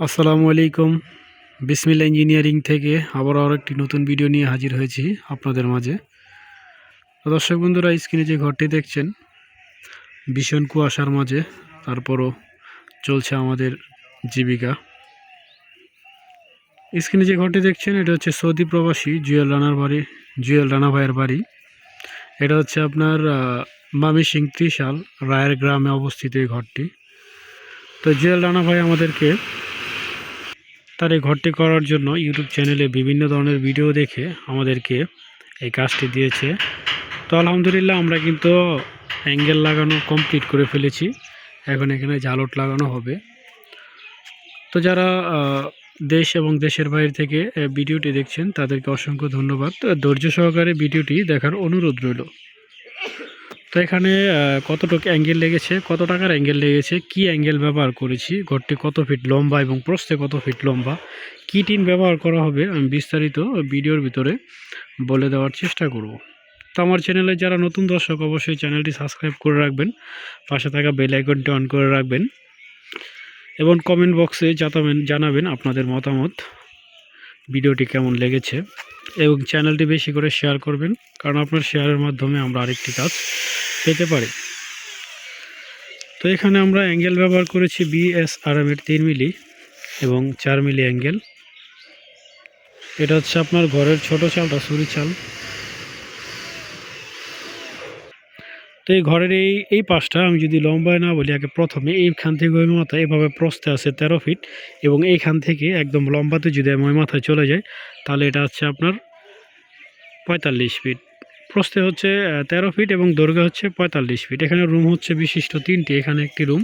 আসসালামু আলাইকুম। বিসমিল্লা ইঞ্জিনিয়ারিং থেকে আবার আরও একটি নতুন ভিডিও নিয়ে হাজির হয়েছি আপনাদের মাঝে। দর্শক বন্ধুরা, স্ক্রিনে যে ঘরটি দেখছেন, ভীষণ কুয়াশার মাঝে, তারপরও চলছে আমাদের জীবিকা। স্ক্রিনে যে ঘরটি দেখছেন, এটা হচ্ছে সৌদি প্রবাসী জুয়েল রানার বাড়ি, জুয়েল রানা ভাইয়ের বাড়ি। এটা হচ্ছে আপনার মামি সিং ত্রিশাল রায়ের গ্রামে অবস্থিত এই ঘরটি। তো জুয়েল রানা ভাই আমাদেরকে তার এই ঘরটি করার জন্য ইউটিউব চ্যানেলে বিভিন্ন ধরনের ভিডিও দেখে আমাদেরকে এই কাজটি দিয়েছে। তো আলহামদুলিল্লাহ আমরা কিন্তু অ্যাঙ্গেল লাগানো কমপ্লিট করে ফেলেছি। এখন এখানে জালট লাগানো হবে। তো যারা দেশ এবং দেশের বাইরে থেকে ভিডিওটি দেখছেন, তাদেরকে অসংখ্য ধন্যবাদ। ধৈর্য সহকারে ভিডিওটি দেখার অনুরোধ রইল। তো এখানে কতটুকু অ্যাঙ্গেল লেগেছে, কত টাকার অ্যাঙ্গেল লেগেছে, কি অ্যাঙ্গেল ব্যবহার করেছি, ঘরটি কত ফিট লম্বা এবং প্রস্থে কত ফিট লম্বা, কী টিন ব্যবহার করা হবে আমি বিস্তারিত ভিডিওর ভিতরে বলে দেওয়ার চেষ্টা করব। তো আমার চ্যানেলে যারা নতুন দর্শক, অবশ্যই চ্যানেলটি সাবস্ক্রাইব করে রাখবেন, পাশে থাকা বেল আইকনটি অন করে রাখবেন এবং কমেন্ট বক্সে জানাবেন জানাবেন আপনাদের মতামত, ভিডিওটি কেমন লেগেছে এবং চ্যানেলটি বেশি করে শেয়ার করবেন, কারণ আপনার শেয়ারের মাধ্যমে আমরা আরেকটি কাজ পেতে পারে। তো এখানে আমরা অ্যাঙ্গেল ব্যবহার করেছি বিএসআরএম এর তিন মিলি এবং চার মিলি অ্যাঙ্গেল। এটা হচ্ছে আপনার ঘরের ছোট চালটা সুরি চাল। তো এই ঘরের এই এই পাশটা আমি যদি লম্বায় না বলি, আগে প্রথমে এইখান থেকে ওই মাথা এভাবে প্রস্তে আছে তেরো ফিট এবং এইখান থেকে একদম লম্বাতে যদি আমি ওই মাথায় চলে যাই, তাহলে এটা হচ্ছে আপনার পঁয়তাল্লিশ ফিট। প্রস্থে হচ্ছে তেরো ফিট এবং দৈর্ঘ্য হচ্ছে পঁয়তাল্লিশ ফিট এখানে রুম হচ্ছে বিশিষ্ট তিনটি, এখানে একটি রুম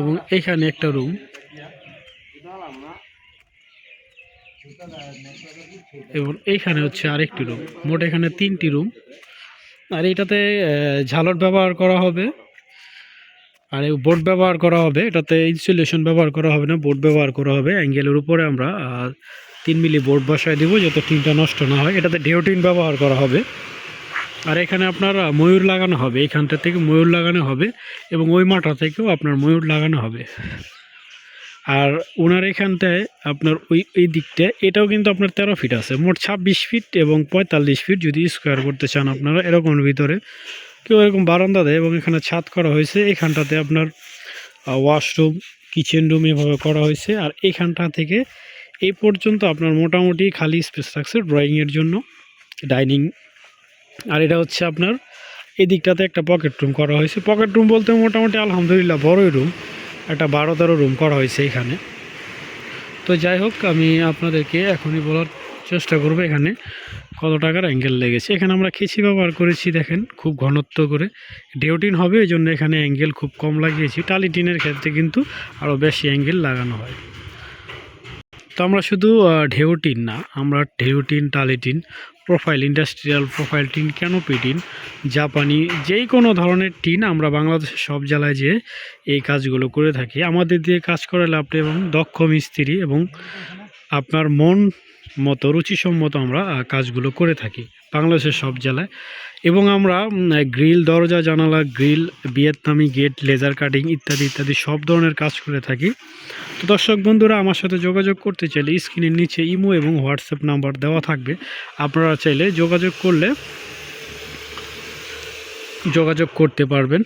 এবং এখানে একটা রুম এবং এইখানে হচ্ছে আরেকটি রুম মোট এখানে তিনটি রুম আর এটাতে ঝালট ব্যবহার করা হবে। আর এই বোর্ড ব্যবহার করা হবে। এটাতে ইনসুলেশন ব্যবহার করা হবে না বোর্ড ব্যবহার করা হবে। অ্যাঙ্গেলের উপরে আমরা তিন মিলি বোর্ড বসায় দিব যাতে টিনটা নষ্ট না হয়। এটাতে ঢেউটিন ব্যবহার করা হবে। আর এখানে আপনার ময়ূর লাগানো হবে। এইখানটা থেকে ময়ূর লাগানো হবে এবং ওই মাঠা থেকেও আপনার ময়ূর লাগানো হবে। আর ওনার এখানটায় আপনার ওই, এই দিকটা এটাও কিন্তু আপনার তেরো ফিট আছে। মোট ছাব্বিশ ফিট এবং পঁয়তাল্লিশ ফিট যদি স্কোয়ার করতে চান আপনারা এরকম ভিতরে। কেউ এরকম বারান্দা দেয় এবং এখানে ছাদ করা হয়েছে। এখানটাতে আপনার ওয়াশরুম কিচেন রুম এভাবে করা হয়েছে। আর এখানটা থেকে এই পর্যন্ত আপনার মোটামুটি খালি স্পেস থাকছে ড্রয়িংয়ের জন্য ডাইনিং আর এটা হচ্ছে আপনার এই দিকটাতে একটা পকেট রুম করা হয়েছে। পকেট রুম বলতে মোটামুটি আলহামদুলিল্লাহ বড়ই রুম একটা বারো তেরো রুম করা হয়েছে এখানে। তো যাই হোক, আমি আপনাদেরকে এখনই বলার চেষ্টা করব এখানে কত টাকার অ্যাঙ্গেল লেগেছে। এখানে আমরা কেচি ব্যবহার করেছি, দেখেন, খুব ঘনত্ব করে। ডেউটিন হবে এই জন্য এখানে অ্যাঙ্গেল খুব কম লাগিয়েছি। টালি টিনের ক্ষেত্রে কিন্তু আরও বেশি অ্যাঙ্গেল লাগানো হয়। তো আমরা শুধু ঢেউটিন না, আমরা ঢেউটিন, টালিটিন, profile, industrial profile tin, canopy tin, জাপানি যেই কোনো ধরনের টিন আমরা বাংলাদেশের সব জেলায় যেয়ে এই কাজগুলো করে থাকি। আমাদের দিয়ে কাজ করালে আপনি এবং দক্ষ মিস্ত্রি এবং আপনার মন মতো, রুচিসম্মত আমরা কাজগুলো করে থাকি বাংলাদেশের সব জেলায়। এবং আমরা গ্রিল, দরজা, জানালা, গ্রিল, ভিয়েতনামি গেট, লেজার কাটিং ইত্যাদি ইত্যাদি সব ধরনের কাজ করে থাকি। তো দর্শক বন্ধুরা, আমার সাথে যোগাযোগ করতে চাইলে স্ক্রিনের নিচে ইমো এবং হোয়াটসঅ্যাপ নাম্বার দেওয়া থাকবে। আপনারা চাইলে যোগাযোগ করলে যোগাযোগ করতে পারবেন।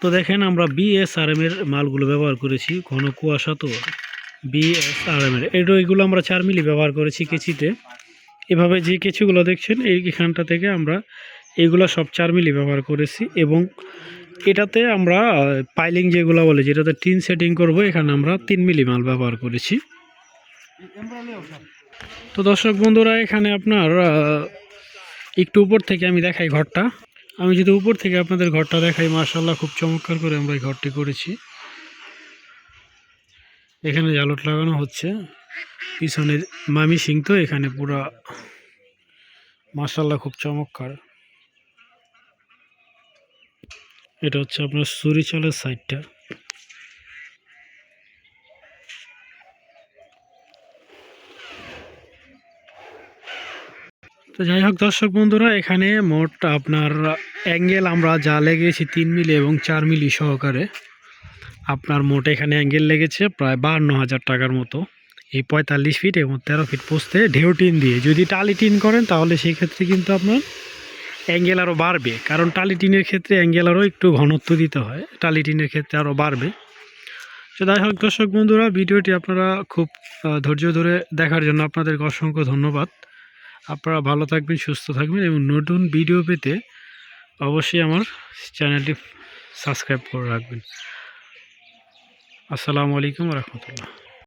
তো দেখেন, আমরা বিএসআরএম এর মালগুলো ব্যবহার করেছি, ঘন কুয়াশা তো। বিএসআরএম এর এটা এগুলো আমরা চার মিলি ব্যবহার করেছি কেচিতে। এভাবে যে কেচিগুলো দেখছেন, এই এখানটা থেকে আমরা এইগুলো সব চার মিলি ব্যবহার করেছি এবং এটাতে আমরা পাইলিং যেগুলো বলে, যেটাতে টিন সেটিং করব, এখানে আমরা তিন মিলি মাল ব্যবহার করেছি। তো দর্শক বন্ধুরা, এখানে আপনার একটু উপর থেকে আমি দেখাই ঘরটা। আমি যদি উপর থেকে আপনাদের ঘরটা দেখাই মার্শাল্লাহ খুব চমৎকার করে আমরা এই ঘরটি করেছি। এখানে জালট লাগানো হচ্ছে পিছনে মামি সিং তো এখানে পুরা মার্শাল্লাহ খুব চমৎকার। এটা হচ্ছে আপনার সুরি চালের সাইডটা। তো যাই হোক দর্শক বন্ধুরা, এখানে মোট আপনার অ্যাঙ্গেল আমরা যা লেগেছি তিন মিলি এবং চার মিলি সহকারে, আপনার মোট এখানে অ্যাঙ্গেল লেগেছে প্রায় বাহান্ন হাজার টাকার মতো। এই পঁয়তাল্লিশ ফিট এবং তেরো ফিট পোস্তে ঢেউ টিন দিয়ে। যদি টালি টিন করেন তাহলে সেই ক্ষেত্রে কিন্তু আপনার অ্যাঙ্গেল আরও বাড়বে। কারণ টালি টিনের ক্ষেত্রে অ্যাঙ্গেল আরও একটু ঘনত্ব দিতে হয়। টালি টিনের ক্ষেত্রে আরও বাড়বে। তো যাই হোক, দর্শক বন্ধুরা, ভিডিওটি আপনারা খুব ধৈর্য ধরে দেখার জন্য আপনাদেরকে অসংখ্য ধন্যবাদ। আপনারা ভালো থাকবেন, সুস্থ থাকবেন এবং নতুন ভিডিও পেতে অবশ্যই আমার চ্যানেলটি সাবস্ক্রাইব করে রাখবেন। আসসালামু আলাইকুম রহমতুল্লাহ।